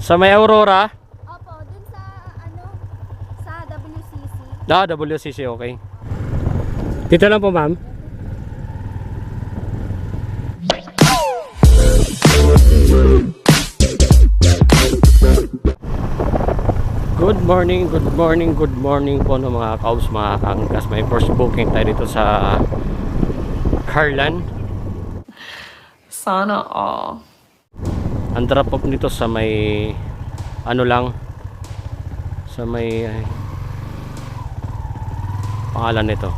Sa may Aurora? Opo, dun sa ano, sa WCC. Ah, WCC, okay. Dito lang po, ma'am. Good morning, good morning, good morning po ng mga kaus, mga kaangkas. May first booking tayo dito sa Carlan. Sana all. Ang drop off nito sa may ano lang sa may ay, pangalan nito.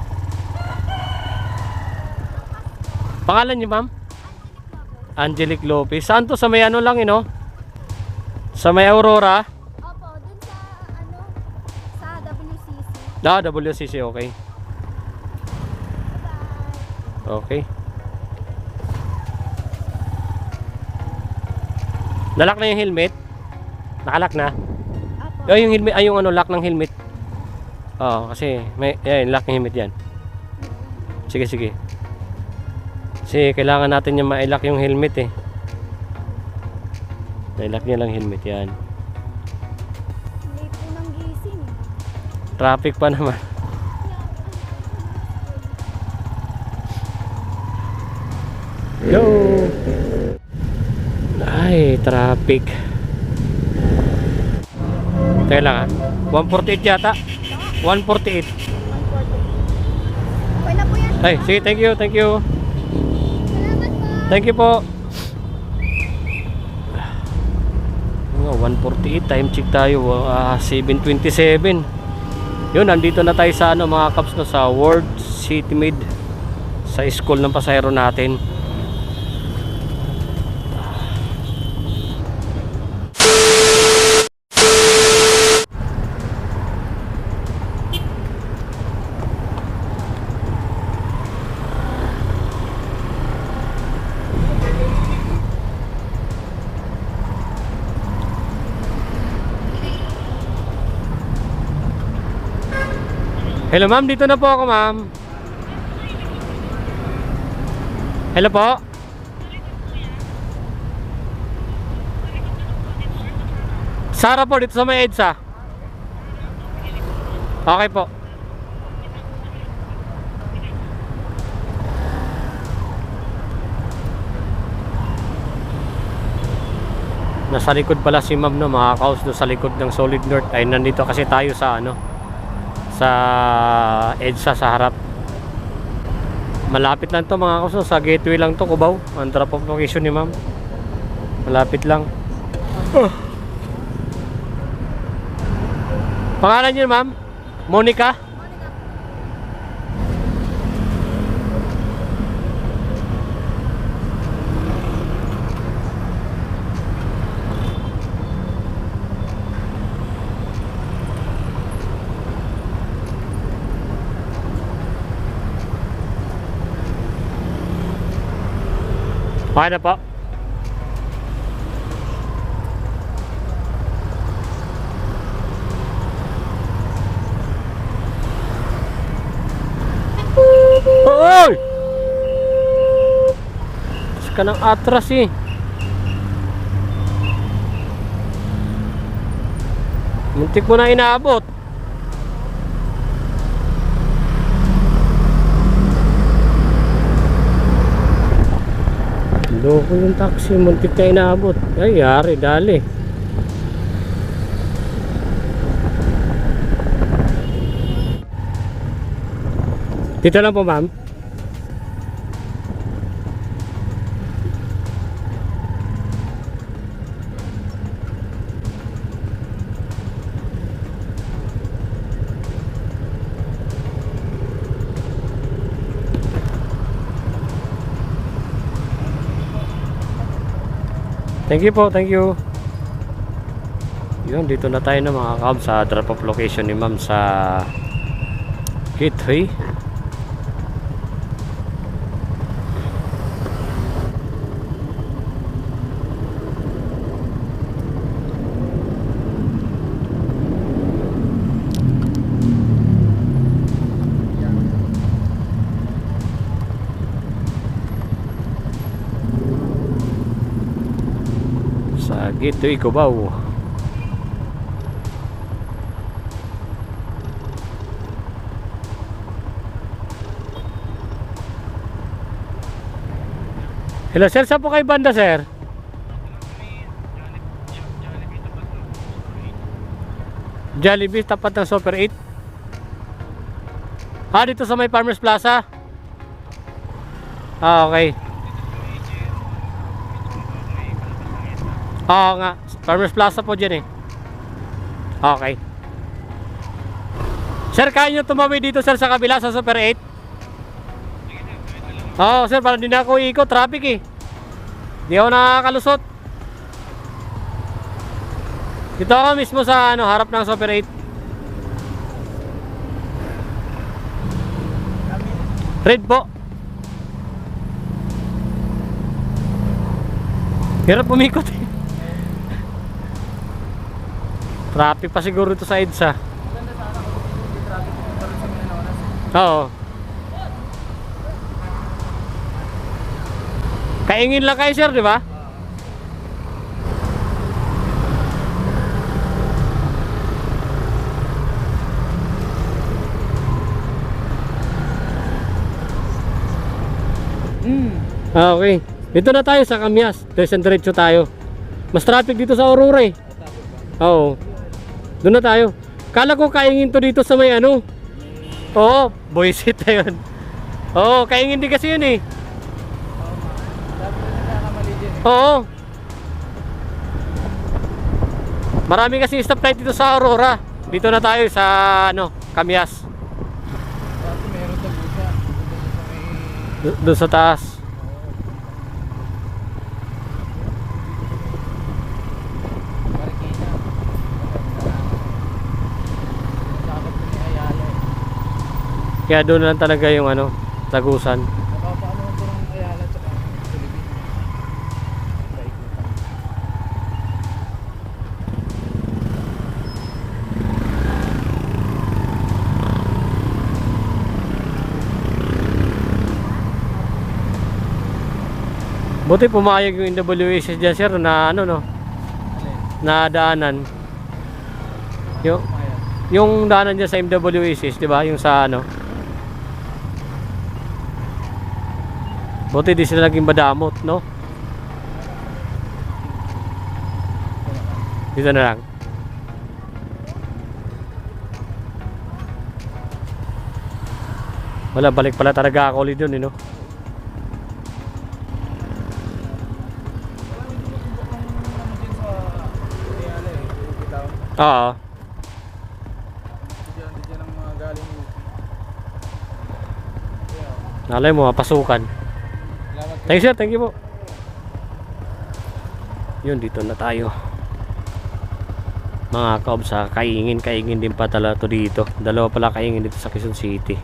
Pangalan niyo, ma'am? Angelic Lopez. Saan to? Sa may ano lang, ino? Sa may Aurora? Opo, dun sa ano, sa WCC. Ah, WCC, okay. Bye. Okay. Nalock na yung helmet? Nakalock na? Opo. Ay, yung helmet, ay yung ano, lock ng helmet. Oo, kasi may, yan, lock ng helmet yan. Sige, sige. Kasi kailangan natin yung ma-lock yung helmet eh. Na-lock niya lang helmet yan. Late po ng gising. Traffic pa naman. Yo! Traffic. Teka lang ah. 148 yata. 148. 140. Okay na po yan. Ay, sige, thank you, thank you. Thank you po. Nga, 148 time check tayo ah, 727 yun nandito na tayo sa ano mga caps no sa World City Mid sa school ng pasahero natin Hello ma'am, dito na po ako ma'am. Hello po. Sara po dito sa may EDSA. Okay po. Nasa likod pala si ma'am no, mga kaos do sa likod ng Solid North. Ay nandito kasi tayo sa ano, sa EDSA sa harap. Malapit lang to mga kaso. Sa gateway lang to Cubao. Ang drop off location ni ma'am. Malapit lang. Ah. pangalan niyo ma'am? Monica okay na po Hoy! Tapos ka ng atras eh. Muntik mo na inaabot. Loko yung taxi, muntik na inaabot. Ay, yari, dali. Dito lang po, ma'am. Thank you po, thank you. Yun, dito na tayo na mga kab sa drop off location ni ma'am sa Gateway. sa Gateway Cubao. Hello sir, saan po kayo banda sir? Jollibee tapat ng Super 8 Ah, dito sa may Farmers Plaza? Ah, okay. Oo nga, Farmers Plaza po dyan eh. Okay. Sir, kaya nyo tumawid dito sir sa kabila sa Super 8? Oo, sir, parang di na ako ikot, traffic eh. Di ako nakakalusot. Dito ako mismo sa ano, harap ng Super 8. Red po. Hirap umikot eh. Traffic pa siguro ito sa EDSA. Oo. Kaingin lang kayo sir, di ba? Ah, okay. Dito na tayo sa Kamyas. Diretso tayo. Mas traffic dito sa Aurora eh. Oo. Doon na tayo. Kala ko kaingin to dito sa may ano. Oo, Boysit na yun. Oo, kaingin din kasi yun eh. Oo. Marami kasi stoplight dito sa Aurora. Dito na tayo sa ano. Do- Doon sa taas. Marikina. Sakot ko ni Ayala eh. Kaya doon lang talaga yung ano, tagusan. Buti pumayag yung NWS dyan sir na ano no, na daanan. Yung, yung daanan dyan sa MWS, di ba? Yung sa ano. Buti di sila naging madamot, no? Dito na lang. Wala, balik pala talaga ako ulit dun, eh, no? Oo. Diyan, diyan ang mga galing. Nalay mo, pasukan. Thank you sir, thank you po. Yun, dito na tayo. Mga kaob sa kaingin, kaingin din pa talaga to dito. Dalawa pala kaingin dito sa Quezon City.